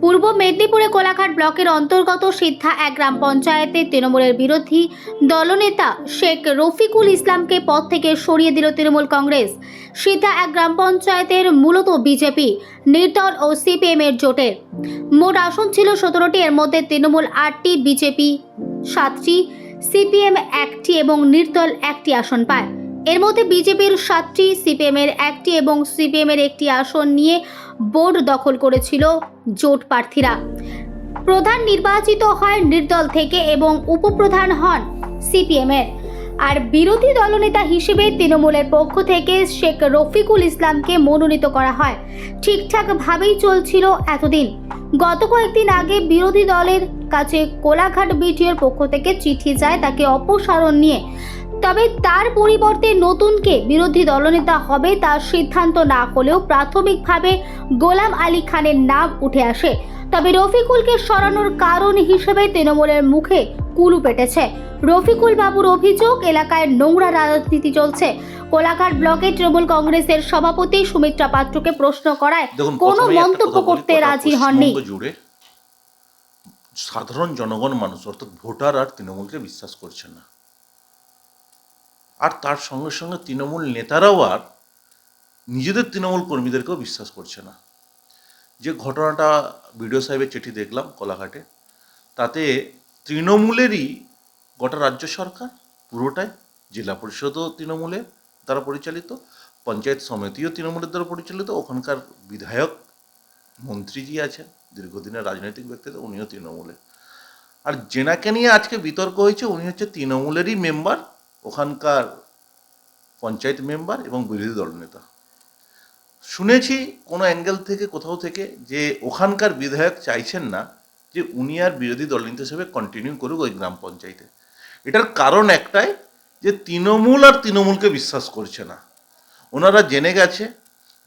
পূর্ব মেদিনীপুরে কোলাঘাট ব্লকের অন্তর্গত সিদ্ধা এক গ্রাম পঞ্চায়েতে তৃণমূলের বিরোধী দলনেতা শেখ রফিকুল ইসলামকে পদ থেকে সরিয়ে দিল তৃণমূল কংগ্রেস। সিদ্ধা এক গ্রাম পঞ্চায়েতের মূলত বিজেপি, নির্দল ও সিপিএম এর জোটের মোট আসন ছিল সতেরোটি, এর মধ্যে তৃণমূল আটটি, বিজেপি সাতটি, সিপিএম একটি এবং নির্দল একটি আসন পায়। এর মধ্যে বিজেপির সাতটি সিপিএম এর একটি এবং সিপিএম এর একটি আসন নিয়ে বোর্ড দখল করেছিল জোট প্রার্থীরা। প্রধান নির্বাচিত হয় নির্দল থেকে এবং উপপ্রধান হন সিপিএম এর আর বিরোধী দলনেতা হিসেবে তৃণমূলের পক্ষ থেকে শেখ রফিকুল ইসলামকে মনোনীত করা হয়। ঠিকঠাকভাবেই চলছিল এতদিন। গত কয়েকদিন আগে বিরোধী দলের কাছে কোলাঘাট বিটিওর পক্ষ থেকে চিঠি যায়, তাকে অপসারণ নিয়ে। তবে তার পরিবর্তে নতুনকে বিরোধী দলনেতা হবে তার সিদ্ধান্ত না হলেও প্রাথমিকভাবে গোলাম আলী খানের নাম উঠে আসে। তবে রফিকুলকে সরানোর কারণ হিসেবে তৃণমূলের মুখে কুলু পেটেছে। রফিকুল বাবুর অভিযোগ এলাকায় নোংরা রাজনীতি চলছে। কোলাঘাট ব্লকে তৃণমূল কংগ্রেসের সভাপতি সুমিত্রা পাত্রকে প্রশ্ন করায় কোনো মন্তব্য করতে রাজি হননি। জুড়ে সাধারণ জনগণ মানুষ অর্থাৎ ভোটার আর তৃণমূলকে বিশ্বাস করছে না। আর তার সঙ্গে সঙ্গে তৃণমূল নেতারাও আর নিজেদের তৃণমূল কর্মীদেরকেও বিশ্বাস করছে না। যে ঘটনাটা বিডিও সাহেবের চিঠি দেখলাম কোলাঘাটে, তাতে তৃণমূলেরই গোটা রাজ্য সরকার, পুরোটাই, জেলা পরিষদও তৃণমূলের দ্বারা পরিচালিত, পঞ্চায়েত সমিতিও তৃণমূলের দ্বারা পরিচালিত, ওখানকার বিধায়ক মন্ত্রীজি আছেন, দীর্ঘদিনের রাজনৈতিক ব্যক্তিত্ব, উনিও তৃণমূলে আর জেনাকে নিয়ে আজকে বিতর্ক হয়েছে, উনি হচ্ছে তৃণমূলেরই মেম্বার ওখানকার পঞ্চায়েত মেম্বার এবং বিরোধী দলনেতা শুনেছি কোনো অ্যাঙ্গেল থেকে, কোথাও থেকে যে ওখানকার বিধায়ক চাইছেন না যে উনি আর বিরোধী দলনেতা হিসেবে কন্টিনিউ করুক ওই গ্রাম পঞ্চায়েতে। এটার কারণ একটাই যে তৃণমূল আর তৃণমূলকে বিশ্বাস করছে না। ওনারা জেনে গেছে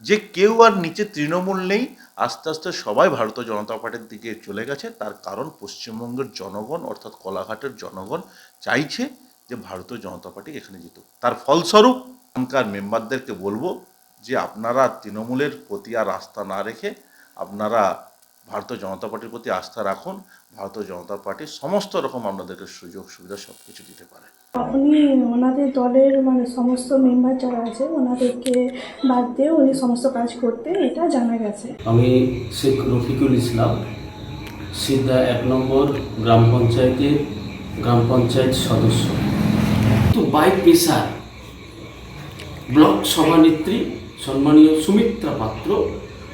যে কেউ আর নিচে তৃণমূল নেই, আস্তে আস্তে সবাই ভারতীয় জনতা পার্টির দিকে চলে গেছে। তার কারণ পশ্চিমবঙ্গের জনগণ, অর্থাৎ কলাঘাটের জনগণ, চাইছে যে ভারতীয় জনতা পার্টি এখানে জিতুক। তার ফলস্বরূপ এখানকার মেম্বারদেরকে বলব যে আপনারা তৃণমূলের প্রতি আর আস্থা না রেখে আপনারা ভারতীয় জনতা পার্টির প্রতি আস্থা রাখুন। ভারতীয় জনতা পার্টি সমস্ত রকম আপনাদেরকে সুযোগ সুবিধা সব কিছু দিতে পারে। উনি ওনাদের দলের মানে সমস্ত মেম্বার যারা আছে ওনাদেরকে বাদ দিয়ে উনি সমস্ত কাজ করতে এটা জানা গেছে। আমি শেখ রফিকুল ইসলাম সিদ্ধা এক নম্বর গ্রাম পঞ্চায়েতের গ্রাম পঞ্চায়েত সদস্য। বাই পেশার ব্লক সভানেত্রী সম্মানীয় সুমিত্রা পাত্র,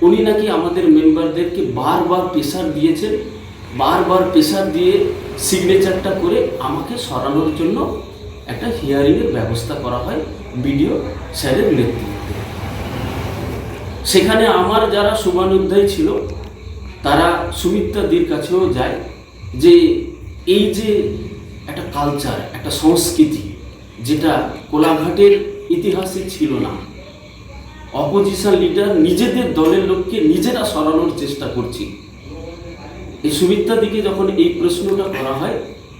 উনি নাকি আমাদের মেম্বারদেরকে বারবার প্রেশার দিয়েছেন, বারবার প্রেশার দিয়ে সিগনেচারটা করে আমাকে সরানোর জন্য একটা হিয়ারিংয়ের ব্যবস্থা করা হয় বিডিও স্যারের নেতৃত্বে। সেখানে আমার যারা শুভানুধ্যায়ী ছিল, তারা সুমিত্রাদির কাছেও যায় যে এই যে একটা কালচার একটা সংস্কৃতি যেটা কোলাঘাটের ইতিহাসে ছিল না। অপোজিশন লিডার নিজেদের দলের লোককে নিজেরা সরানোর চেষ্টা করছি। এই সুমিত্রাদিকে যখন এই প্রশ্নটা করা হয়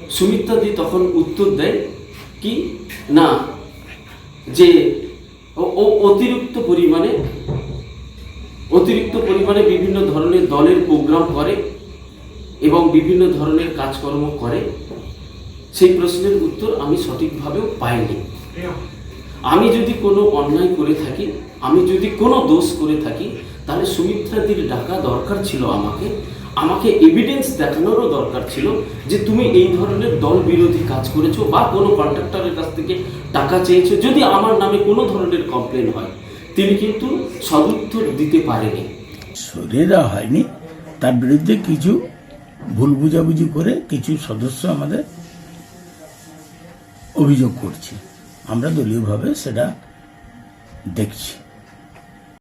সুমিত্রাদি তখন উত্তর দেয় কি, না, যে ও- অতিরিক্ত পরিমাণে অতিরিক্ত পরিমাণে বিভিন্ন ধরনের দলের প্রোগ্রাম করে এবং বিভিন্ন ধরনের কাজকর্ম করে। সেই প্রশ্নের উত্তর আমি সঠিকভাবেও পাইনি। আমি যদি কোনো অন্যায় করে থাকি, আমি যদি কোনো দোষ করে থাকি, তাহলে সুমিত্রাদির ডাকা দরকার ছিল আমাকে। আমাকে এভিডেন্স দেখানোরও দরকার ছিল যে তুমি এই ধরনের দল বিরোধী কাজ করেছ বা কোনো কন্ট্রাক্টরের কাছ থেকে টাকা চেয়েছো, যদি আমার নামে কোনো ধরনের কমপ্লেন হয়। তিনি কিন্তু সদুত্তর দিতে পারেনি। সরিয়ে হয়নি। তার বিরুদ্ধে কিছু ভুল বুঝাবুঝি করে কিছু সদস্য আমাদের অভিযোগ করছি। আমরা দলীয়ভাবে সেটা দেখছি।